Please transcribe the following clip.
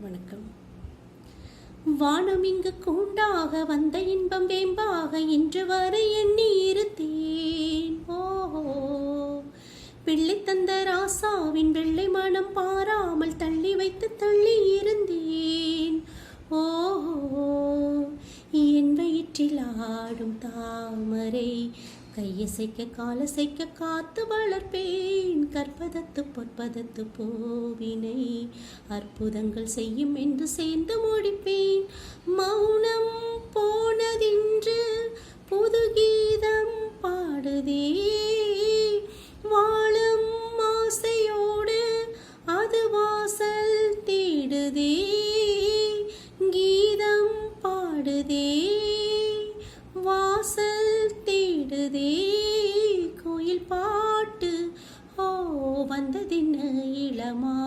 வணக்கம். வானம் இங்கு கூண்டாக வந்த இன்பம் வேம்பாக இன்று வரை எண்ணி இருத்தேன். ஓஹோ. பிள்ளை தந்த ராசாவின் வெள்ளை மனம் பாராமல் தள்ளி வைத்து தள்ளி இருந்தேன். ஓஹோ. என் வயிற்றில் ஆடும் தாமரை கையசைக்க காலசைக்க காத்து வளர்ப்பேன். கற்பதத்து பொற்பதத்து போவினை. அற்புதங்கள் செய்யும் என்று சேர்ந்து முடிப்பேன். மௌனம் போனதின்று புது கீதம் பாடுதே. வாழும் ஆசையோடு அது வாசல் தேடுதே. கீதம் பாடுதே. வந்ததென்ன இளமா